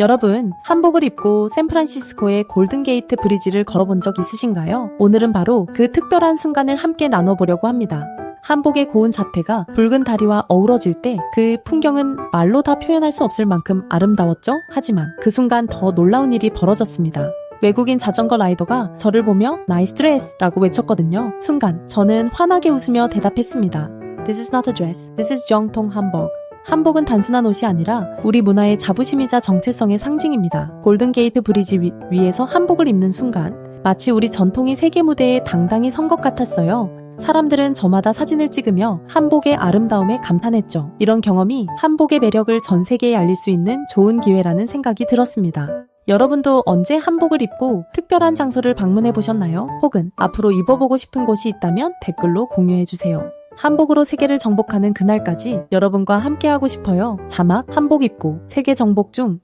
여러분, 한복을 입고 샌프란시스코의 골든게이트 브리지를 걸어본 적 있으신가요? 오늘은 바로 그 특별한 순간을 함께 나눠보려고 합니다. 한복의 고운 자태가 붉은 다리와 어우러질 때 그 풍경은 말로 다 표현할 수 없을 만큼 아름다웠죠? 하지만 그 순간 더 놀라운 일이 벌어졌습니다. 외국인 자전거 라이더가 저를 보며 나이스 드레스 라고 외쳤거든요. 순간 저는 환하게 웃으며 대답했습니다. This is not a dress. This is 정통 한복. 한복은 단순한 옷이 아니라 우리 문화의 자부심이자 정체성의 상징입니다. 골든게이트 브리지 위, 위에서 한복을 입는 순간 마치 우리 전통이 세계 무대에 당당히 선 것 같았어요. 사람들은 저마다 사진을 찍으며 한복의 아름다움에 감탄했죠. 이런 경험이 한복의 매력을 전 세계에 알릴 수 있는 좋은 기회라는 생각이 들었습니다. 여러분도 언제 한복을 입고 특별한 장소를 방문해 보셨나요? 혹은 앞으로 입어보고 싶은 곳이 있다면 댓글로 공유해 주세요. 한복으로 세계를 정복하는 그날까지 여러분과 함께하고 싶어요. 자막 한복 입고 세계 정복 중